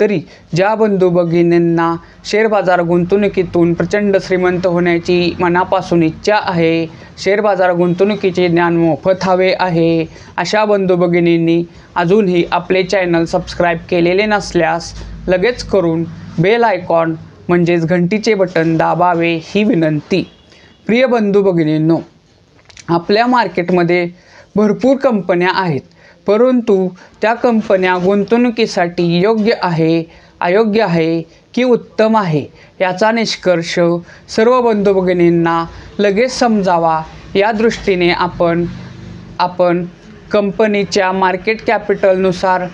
तरी ज्या बंधू भगिनींना शेअर बाजार गुंतवणुकीतून प्रचंड श्रीमंत होण्याची मनापासून इच्छा आहे शेअर बाजार गुंतवणुकीचे ज्ञान मोफत हवे आहे अशा बंधू भगिनींनी अजूनही आपले चॅनल सबस्क्राईब केलेले नसल्यास लगेच करून बेल आयकॉन म्हणजेच घंटीचे बटन दाबावे ही विनंती. प्रिय बंधू भगिनींनो आपल्या मार्केटमध्ये भरपूर कंपन्या आहेत. परंतु त्या कंपन्या गुंतवणुकीसाठी योग्य आहे अयोग्य आहे की उत्तम आहे याचा निष्कर्ष सर्व बंधू भगिनींना लगेच समजावा. या दृष्टीने आपण आपण कंपनीच्या मार्केट कॅपिटलनुसार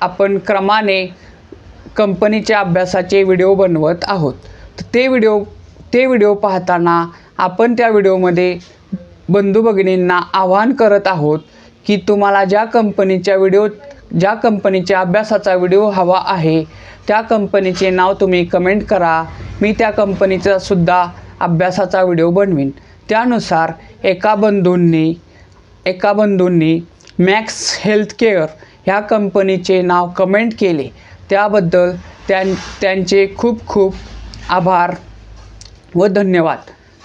आपण क्रमाने कंपनीच्या अभ्यासाचे व्हिडिओ बनवत आहोत. तर ते व्हिडिओ ते व्हिडिओ पाहताना आपण त्या व्हिडिओमध्ये बंधू भगिनींना आवाहन करत आहोत की तुम्हाला ज्या कंपनीच्या व्हिडिओ ज्या कंपनीच्या अभ्यासाचा व्हिडिओ हवा आहे त्या कंपनीचे नाव तुम्ही कमेंट करा. मी त्या कंपनीचा सुद्धा अभ्यासाचा व्हिडिओ बनवीन. त्यानुसार एका बंधूंनी एका बंधूंनी मॅक्स हेल्थ केअर ह्या कंपनीचे नाव कमेंट केले. त्याबद्दल त्यां त्यांचे खूप खूप आभार व धन्यवाद.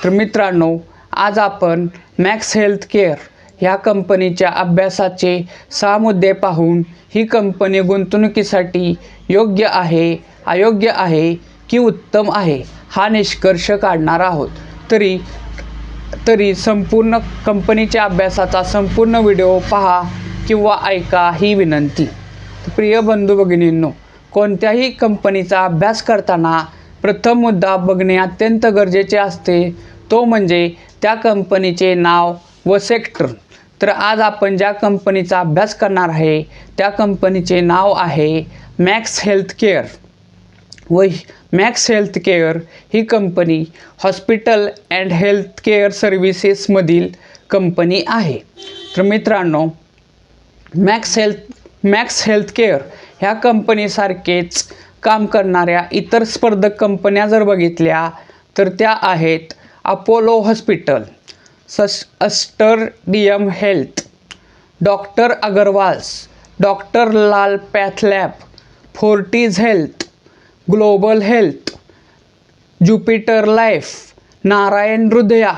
तर मित्रांनो आज आपण मॅक्स हेल्थ केअर ह्या कंपनीच्या अभ्यासाचे सहा मुद्दे पाहून ही कंपनी गुंतवणुकीसाठी योग्य आहे अयोग्य आहे की उत्तम आहे हा निष्कर्ष काढणार आहोत. तरी तरी संपूर्ण कंपनीच्या अभ्यासाचा संपूर्ण व्हिडिओ पहा किंवा ऐका ही विनंती. प्रिय बंधू भगिनींनो कोणत्याही कंपनीचा अभ्यास करताना प्रथम मुद्दा बघणे अत्यंत गरजेचे असते. तो म्हणजे त्या कंपनीचे नाव व सेक्टर तर आज आपण ज्या कंपनीचा अभ्यास करणार आहे त्या कंपनीचे नाव आहे मॅक्स हेल्थ केअर व max health care he company hospital and health care सर्व्हिसेसमधील company आहे. तर मित्रांनो max health max health care ह्या कंपनीसारखेच काम करणाऱ्या इतर स्पर्धक कंपन्या जर बघितल्या तर त्या आहेत अपोलो हॉस्पिटल. सस Aster DM D M health doctor Agarwals doctor Lal pathlab Fortis health global health Jupiter life Narayana Hridaya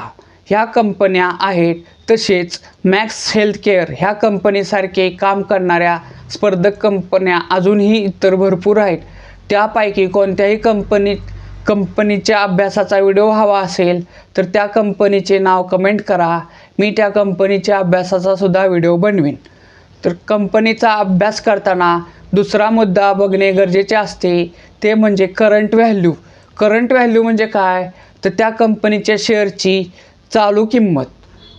ह्या कंपन्या आहेत. तसेच मॅक्स हेल्थकेअर ह्या कंपनीसारखे काम करणाऱ्या स्पर्धक कंपन्या अजूनही इतर भरपूर आहेत. त्यापैकी कोणत्याही कंपनीत कंपनीच्या अभ्यासाचा व्हिडिओ हवा असेल तर त्या कंपनीचे नाव कमेंट करा. मी त्या कंपनीच्या अभ्यासाचा सुद्धा व्हिडिओ बनवीन. तर कंपनीचा अभ्यास करताना दुसरा मुद्दा बघणे गरजेचे असते ते म्हणजे करंट व्हॅल्यू करंट व्हॅल्यू म्हणजे काय? तर त्या कंपनीच्या शेअरची चालू किंमत.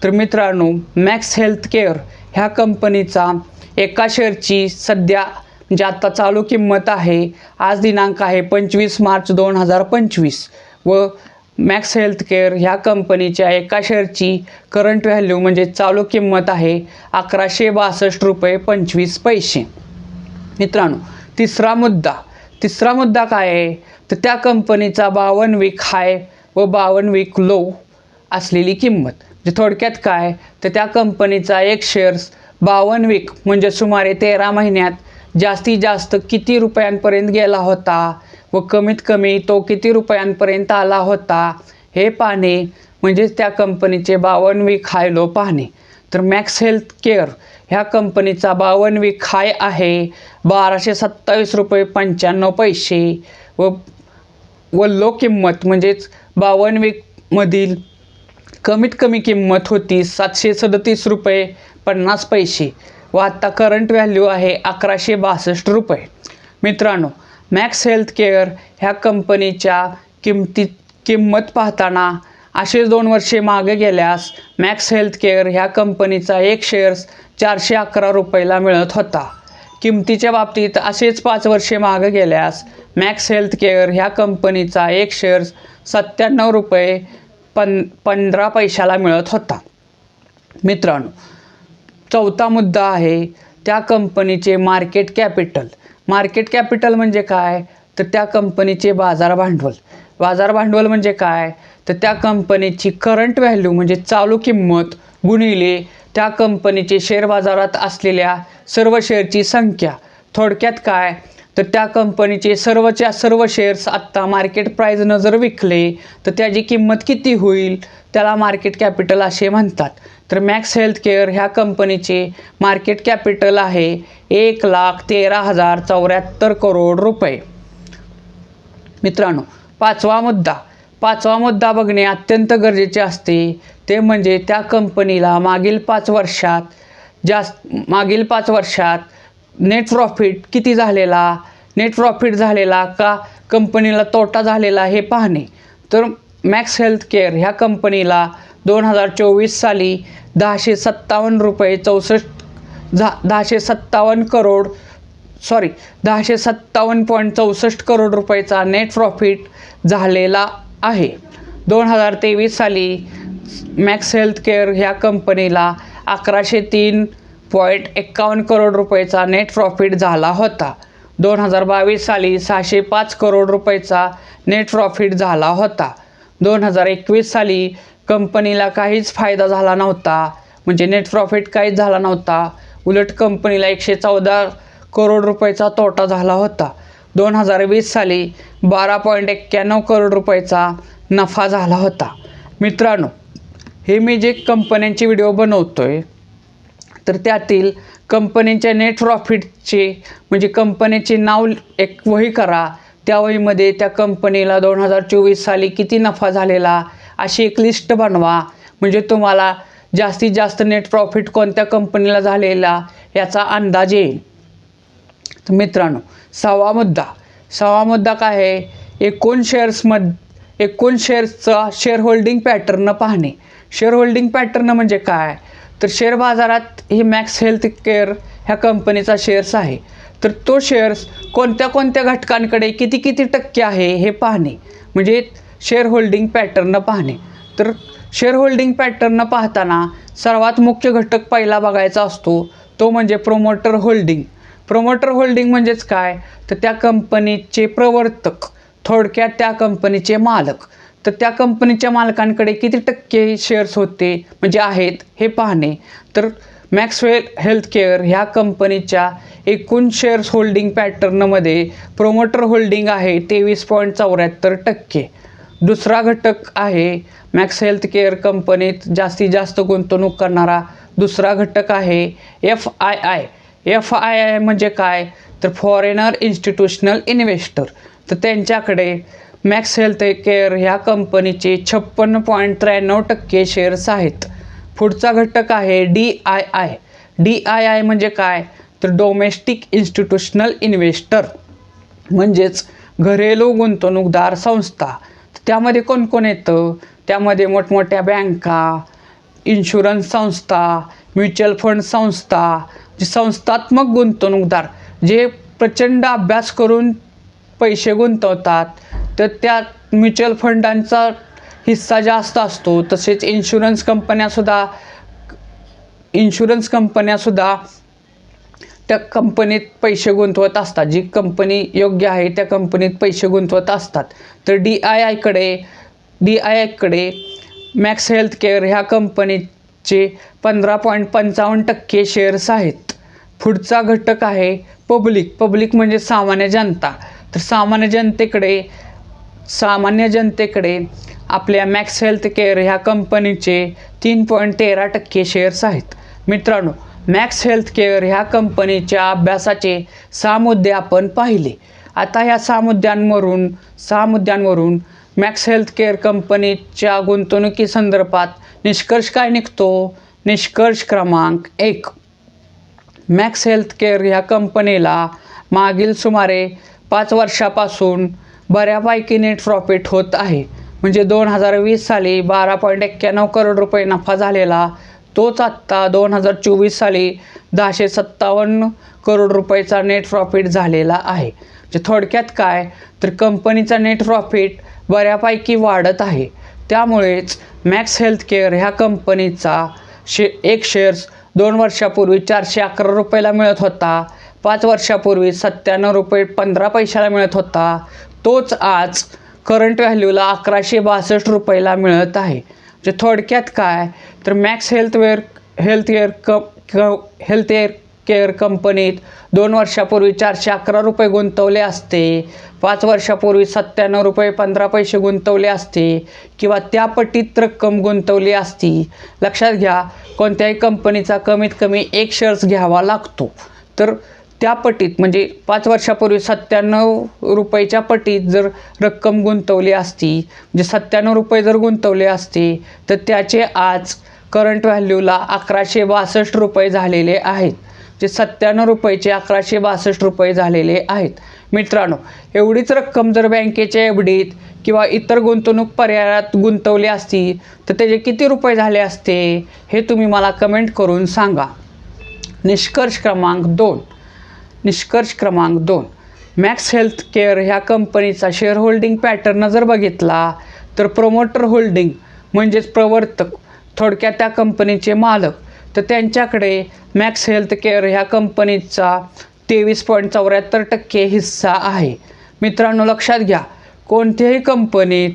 तर मित्रांनो मॅक्स हेल्थ केअर ह्या कंपनीचा एका शेअरची सध्या म्हणजे आत्ता चालू किंमत आहे. आज दिनांक आहे पंचवीस मार्च दोन हजार पंचवीस. व मॅक्स हेल्थ केअर ह्या कंपनीच्या एका शेअरची करंट व्हॅल्यू म्हणजे चालू किंमत आहे अकराशे बासष्ट रुपये पंचवीस पैसे. मित्रांनो तिसरा मुद्दा. तिसरा मुद्दा काय आहे? तर त्या कंपनीचा बावन्न वीक हाय व बावन्न वीक लो असलेली किंमत. म्हणजे थोडक्यात काय? तर त्या कंपनीचा एक शेअर्स बावन्न वीक म्हणजे सुमारे तेरा महिन्यात जास्तीत जास्त किती रुपयांपर्यंत गेला होता व कमीत कमी तो किती रुपयांपर्यंत आला होता हे पाहणे म्हणजेच त्या कंपनीचे बावन्न वीक हाय लो पाहणे. तर मॅक्स हेल्थ केअर ह्या कंपनीचा बावन्न वीक हाय आहे बाराशे सत्तावीस रुपये पंच्याण्णव पैसे व व लो किंमत म्हणजेच बावन्न वीकमधील कमीत कमी किंमत होती सातशे सदतीस रुपये पन्नास पैसे. व आत्ता करंट व्हॅल्यू आहे अकराशे बासष्ट रुपये. मित्रांनो मॅक्स हेल्थ केअर ह्या कंपनीच्या किमती किंमत पाहताना असे दोन वर्षे मागे गेल्यास मॅक्स हेल्थ केअर ह्या कंपनीचा एक शेअर्स चारशे अकरा रुपयाला मिळत होता. किमतीच्या बाबतीत असेच पाच वर्षे मागे गेल्यास मॅक्स हेल्थ केअर ह्या कंपनीचा एक शेअर्स सत्त्याण्णव रुपये पन पंधरा पैशाला मिळत होता. मित्रांनो चौथा मुद्दा आहे त्या कंपनीचे मार्केट कॅपिटल मार्केट कॅपिटल म्हणजे काय? तर त्या कंपनीचे बाजार भांडवल. बाजार भांडवल म्हणजे काय? तर त्या कंपनीची करंट व्हॅल्यू म्हणजे चालू किंमत गुणिले त्या कंपनीचे शेअर बाजारात असलेल्या सर्व शेअरची संख्या. थोडक्यात काय? तर त्या कंपनीचे सर्वच्या सर्व शेअर्स आत्ता मार्केट प्राईजनं जर विकले तर त्याची किंमत किती होईल? त्याला मार्केट कॅपिटल असे म्हणतात. तर मॅक्स हेल्थ केअर ह्या कंपनीचे मार्केट कॅपिटल आहे एक लाख तेरा हजार चौऱ्याहत्तर करोड रुपये. मित्रांनो पाचवा मुद्दा. पाचवा मुद्दा बघणे अत्यंत गरजेचे असते. ते म्हणजे त्या कंपनीला मागील पाच वर्षात जास्त मागील पाच वर्षात नेट प्रॉफिट किती झालेला नेट प्रॉफिट झालेला का कंपनीला तोटा झालेला हे पाहणे. तर मॅक्स हेल्थ केअर ह्या कंपनीला दोन हजार चोवीस साली दहाशे सत्तावन्न रुपये चौसष्ट झा दहाशे सत्तावन्न करोड सॉरी दहाशे सत्तावन्न पॉईंट चौसष्ट करोड रुपयाचा नेट प्रॉफिट झालेला आहे. दोन हजार तेवीस साली मॅक्स हेल्थ केअर ह्या कंपनीला अकराशे तीन पॉईंट एक्कावन्न करोड रुपयाचा नेट प्रॉफिट झाला होता. दोन हजार बावीस साली सहाशे पाच करोड रुपयाचा नेट प्रॉफिट झाला होता. दोन हजार एकवीस साली कंपनीला काहीच फायदा झाला नव्हता. म्हणजे नेट प्रॉफिट काहीच झाला नव्हता. उलट कंपनीला एकशे चौदा करोड रुपयाचा तोटा झाला होता. दोन हजार वीस साली बारा पॉईंट एक्क्याण्णव करोड रुपयाचा नफा झाला होता. मित्रांनो हे मी जे कंपन्यांचे व्हिडिओ बनवतो आहे तर त्यातील कंपनीच्या नेट प्रॉफिटचे म्हणजे कंपनीचे नाव एक वही करा. त्या वहीमध्ये त्या कंपनीला दोन हजार चोवीस साली किती नफा झालेला अशी एक लिस्ट बनवा. म्हणजे तुम्हाला जास्तीत जास्त नेट प्रॉफिट कोणत्या कंपनीला झालेला याचा अंदाज येईल. तर मित्रांनो सहावा मुद्दा. सहावा मुद्दा काय आहे? एकूण शेअर्समध एकूण शेअर्सचा शेअर होल्डिंग पॅटर्न पाहणे. शेअर होल्डिंग पॅटर्न म्हणजे काय? तर शेअर बाजारात ही मॅक्स हेल्थ केअर ह्या कंपनीचा शेअर्स आहे. तर तो शेअर्स कोणत्या कोणत्या घटकांकडे किती किती टक्के आहे हे पाहणे. म्हणजे शेअर होल्डिंग पॅटर्न पाहणे. तर शेअर होल्डिंग पॅटर्न पाहताना सर्वात मुख्य घटक पहिला बघायचा असतो तो म्हणजे प्रोमोटर होल्डिंग प्रोमोटर होल्डिंग म्हणजेच काय? तर त्या कंपनीचे प्रवर्तक थोडक्यात त्या कंपनीचे मालक. तर त्या कंपनीच्या मालकांकडे किती टक्के शेअर्स होते म्हणजे आहेत हे पाहणे. तर मॅक्सवेल हेल्थकेअर ह्या कंपनीच्या एकूण शेअर्स होल्डिंग पॅटर्नमध्ये प्रोमोटर होल्डिंग आहे तेवीस पॉईंट चौऱ्याहत्तर टक्के. दुसरा घटक आहे मॅक्स हेल्थ केअर कंपनीत जास्तीत जास्त गुंतवणूक करणारा दुसरा घटक आहे F I I F I I म्हणजे काय? तर फॉरेनर इन्स्टिट्यूशनल इन्व्हेस्टर तर त्यांच्याकडे मॅक्स हेल्थ केअर ह्या कंपनीचे छप्पन्न पॉईंट त्र्याण्णव टक्के शेअर्स आहेत. पुढचा घटक आहे D I I D I I म्हणजे काय? तर डोमेस्टिक इन्स्टिट्यूशनल इन्व्हेस्टर म्हणजेच घरेलू गुंतवणूकदार संस्था. त्यामध्ये कोण कोण येतं? त्यामध्ये मोठमोठ्या बँका इन्शुरन्स संस्था म्युच्युअल फंड संस्था जे संस्थात्मक गुंतवणूकदार जे प्रचंड अभ्यास करून पैसे गुंतवतात तर त्या म्युच्युअल फंडांचा हिस्सा जास्त असतो. तसेच इन्शुरन्स कंपन्यासुद्धा इन्शुरन्स कंपन्यासुद्धा त्या कंपनीत पैसे गुंतवत असतात. जी कंपनी योग्य आहे त्या कंपनीत पैसे गुंतवत असतात. तर डी आय आयकडे डी आय आयकडे मॅक्स हेल्थ केअर ह्या कंपनीचे पंधरा पॉईंट पंचावन्न टक्के शेअर्स आहेत. पुढचा घटक आहे पब्लिक पब्लिक म्हणजे सामान्य जनता. तर सामान्य जनतेकडे सामान्य जनतेकडे आपल्या मॅक्स हेल्थ केअर ह्या कंपनीचे तीन पॉईंट तेरा टक्के शेअर्स आहेत. मित्रांनो मॅक्स हेल्थ केअर ह्या कंपनीच्या अभ्यासाचे सहा मुद्दे आपण पाहिले. आता ह्या सहा मुद्द्यांवरून सहा मुद्द्यांवरून मॅक्स हेल्थ केअर कंपनीच्या गुंतवणुकीसंदर्भात निष्कर्ष काय निघतो? निष्कर्ष क्रमांक एक. मॅक्स हेल्थ केअर ह्या कंपनीला मागील सुमारे पाच वर्षापासून बऱ्यापैकी नेट प्रॉफिट होत आहे. म्हणजे दोन हजार वीस साली बारा पॉईंट एक्क्याण्णव करोड रुपये नफा झालेला तोच आत्ता दोन हजार चोवीस साली दहाशे सत्तावन्न करोड रुपयाचा नेट प्रॉफिट झालेला आहे. म्हणजे थोडक्यात काय? तर कंपनीचा नेट प्रॉफिट बऱ्यापैकी वाढत आहे. त्यामुळेच मॅक्स हेल्थकेअर ह्या कंपनीचा शे एक शेअर्स दोन वर्षापूर्वी चारशे अकरा रुपयाला मिळत होता. पाच वर्षापूर्वी सत्त्याण्णव रुपये पंधरा पैशाला मिळत होता. तोच आज करंट व्हॅल्यूला अकराशे बासष्ट रुपयाला मिळत आहे. जे थोडक्यात काय तर मॅक्स हेल्थवेअर हेल्थकेअर क क हेल्थकेअर केअर कंपनीत दोन वर्षापूर्वी चारशे अकरा रुपये गुंतवले असते पाच वर्षापूर्वी सत्त्याण्णव रुपये पंधरा पैसे गुंतवले असते किंवा त्या पटीत रक्कम गुंतवली असती. लक्षात घ्या कोणत्याही कंपनीचा कमीत कमी एक शेअर्स घ्यावा लागतो. तर त्या पटीत म्हणजे पाच वर्षापूर्वी सत्त्याण्णव रुपयाच्या पटीत जर रक्कम गुंतवली असती म्हणजे सत्त्याण्णव रुपये जर गुंतवले असते तर त्याचे आज करंट व्हॅल्यूला अकराशे बासष्ट रुपये झालेले आहेत. जे सत्त्याण्णव रुपयाचे अकराशे बासष्ट रुपये झालेले आहेत. मित्रांनो एवढीच रक्कम जर बँकेच्या एफ डीत किंवा इतर गुंतवणूक पर्यायात गुंतवली असती तर त्याचे किती रुपये झाले असते हे तुम्ही मला कमेंट करून सांगा. निष्कर्ष क्रमांक दोन. निष्कर्ष क्रमांक दोन. मॅक्स हेल्थ केअर ह्या कंपनीचा शेअर होल्डिंग पॅटर्न जर बघितला तर प्रोमोटर होल्डिंग म्हणजेच प्रवर्तक थोडक्यात त्या कंपनीचे मालक. तर त्यांच्याकडे मॅक्स हेल्थ केअर ह्या कंपनीचा तेवीस पॉईंट चौऱ्याहत्तर टक्के हिस्सा आहे. मित्रांनो लक्षात घ्या कोणत्याही कंपनीत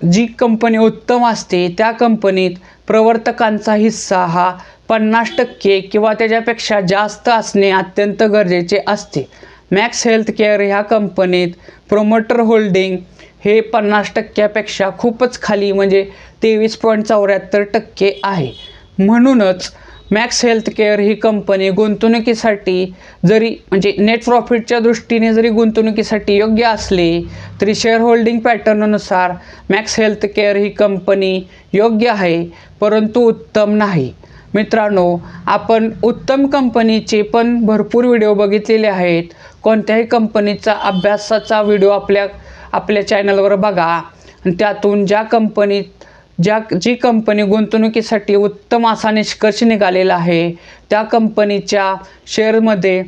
जी कंपनी उत्तम असते त्या कंपनीत प्रवर्तकांचा हिस्सा हा पन्नास टक्के किंवा त्याच्यापेक्षा जास्त असणे अत्यंत गरजेचे असते. मॅक्स हेल्थ केअर ह्या कंपनीत प्रोमोटर होल्डिंग हे पन्नास टक्क्यापेक्षा खूपच खाली म्हणजे तेवीस पॉईंट चौऱ्याहत्तर टक्के आहे. म्हणूनच मॅक्स हेल्थकेअर ही कंपनी गुंतवणुकीसाठी जरी म्हणजे नेट प्रॉफिटच्या दृष्टीने जरी गुंतवणुकीसाठी योग्य असली तरी शेअर होल्डिंग पॅटर्ननुसार मॅक्स हेल्थकेअर ही कंपनी योग्य आहे परंतु उत्तम नाही. मित्रांनो आपण उत्तम कंपनीचे पण भरपूर व्हिडिओ बघितलेले आहेत. कोणत्याही कंपनीचा अभ्यासाचा व्हिडिओ आपल्या आपल्या चॅनलवर बघा. आणि त्यातून ज्या कंपनीत ज्या जी कंपनी गुंतवणुकीसाठी उत्तम असा निष्कर्ष निघालेला आहे त्या कंपनीच्या शेअरमध्ये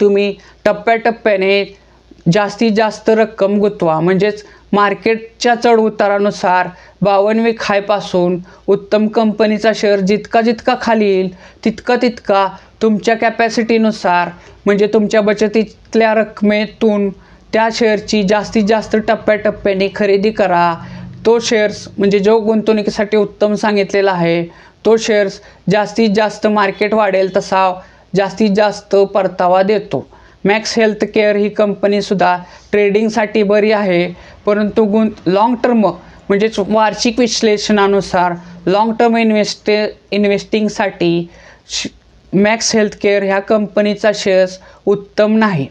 तुम्ही टप्प्याटप्प्याने जास्तीत जास्त रक्कम गुंतवा. म्हणजेच मार्केटच्या चढ उतारानुसार बावनवी खायपासून उत्तम कंपनीचा शेअर जितका जितका खाली येईल तितका तितका तुमच्या कॅपॅसिटीनुसार म्हणजे तुमच्या बचतीतल्या रकमेतून त्या शेअरची जास्तीत जास्त टप्प्याटप्प्याने खरेदी करा. तो शेअर्स म्हणजे जो गुंतवणुकीसाठी उत्तम सांगितलेला आहे तो शेअर्स जास्तीत जास्त मार्केट वाढेल तसा जास्तीत जास्त परतावा देतो. मॅक्स हेल्थ केअर ही कंपनीसुद्धा ट्रेडिंगसाठी बरी आहे परंतु गुं लाँग टर्म म्हणजेच वार्षिक विश्लेषणानुसार लाँग टर्म इन्व्हेस्टे इन्व्हेस्टिंगसाठी श मॅक्स हेल्थ केअर ह्या कंपनीचा शेअर्स उत्तम नाही.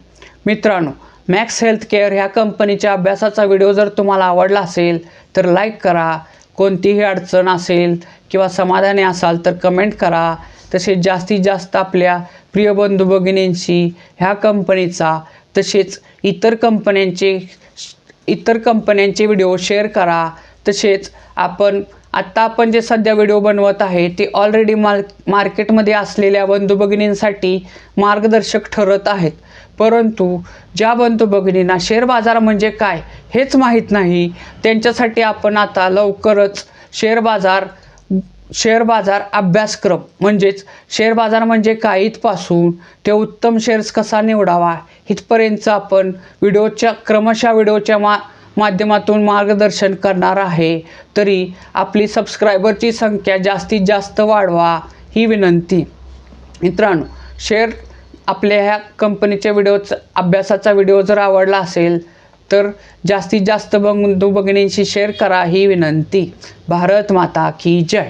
मित्रांनो मॅक्स हेल्थ केअर ह्या कंपनीच्या अभ्यासाचा व्हिडिओ जर तुम्हाला आवडला असेल तर लाईक करा. कोणतीही अडचण असेल किंवा समाधानी असाल तर कमेंट करा. तसेच जास्तीत जास्त आपल्या प्रिय बंधू भगिनींशी ह्या कंपनीचा तसेच इतर कंपन्यांचे इतर कंपन्यांचे व्हिडिओ शेअर करा. तसेच आपण आत्ता आपण जे सध्या व्हिडिओ बनवत आहे ते ऑलरेडी मार्क मार्केटमध्ये असलेल्या बंधू भगिनींसाठी मार्गदर्शक ठरत आहेत. परंतु ज्या बंधू भगिनींना शेअर बाजार म्हणजे काय हेच माहीत नाही त्यांच्यासाठी आपण आता लवकरच शेअर बाजार शेअर बाजार अभ्यासक्रम म्हणजेच शेअर बाजार म्हणजे काय इथपासून ते उत्तम शेअर्स कसा निवडावा इथपर्यंत आपण व्हिडिओच्या क्रमशः व्हिडिओच्या मा माध्यमातून मार्गदर्शन करणार आहे. तरी आपली सबस्क्रायबरची संख्या जास्तीत जास्त वाढवा ही विनंती. मित्रांनो शेअर आपल्या ह्या कंपनीच्या व्हिडिओचा अभ्यासाचा व्हिडिओ जर आवडला असेल तर जास्तीत जास्त बंधू भगिनींशी शेअर करा ही विनंती. भारत माता की जय.